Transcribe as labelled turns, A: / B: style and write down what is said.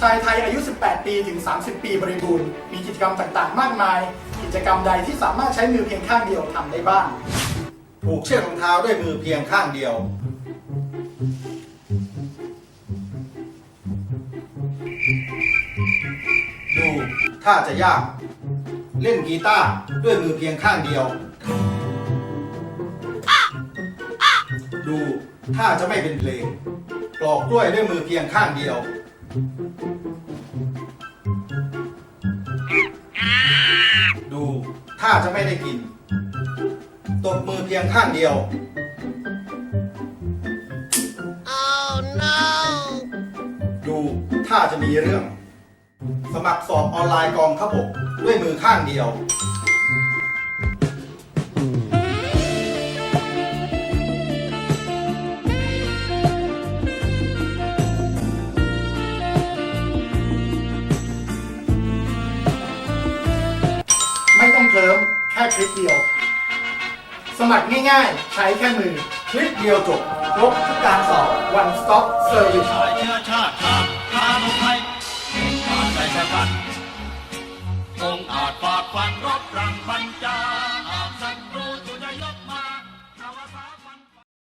A: ชายไทยอายุ 18 ปีถึง 30 ปีบริบูรณ์ มีกิจกรรมต่างๆ มากมาย กิจกรรมใดที่สามารถใช้มือเพียงข้างเดียวทำได้บ้าง
B: ผูกเชือกรองเท้าด้วยมือเพียงข้างเดียว ดูถ้าจะยาก เล่นกีตาร์ด้วยมือเพียงข้างเดียว ดูถ้าจะไม่เป็นเพลงปลอกกล้วยด้วยมือเพียงข้างเดียว ดูถ้าจะไม่ได้กิน ตบมือเพียงข้างเดียวดูถ้าจะมีเรื่อง สมัครสอบออนไลน์กองทัพบกด้วยมือข้างเดียว
A: เคลิ้มแค่คลิกเดียว สมัครง่ายๆ ใช้แค่มือ
B: คลิกเดียวจบ ครบทุกการสอบ
A: one stop service
C: ชายเชื้อชาติชาติ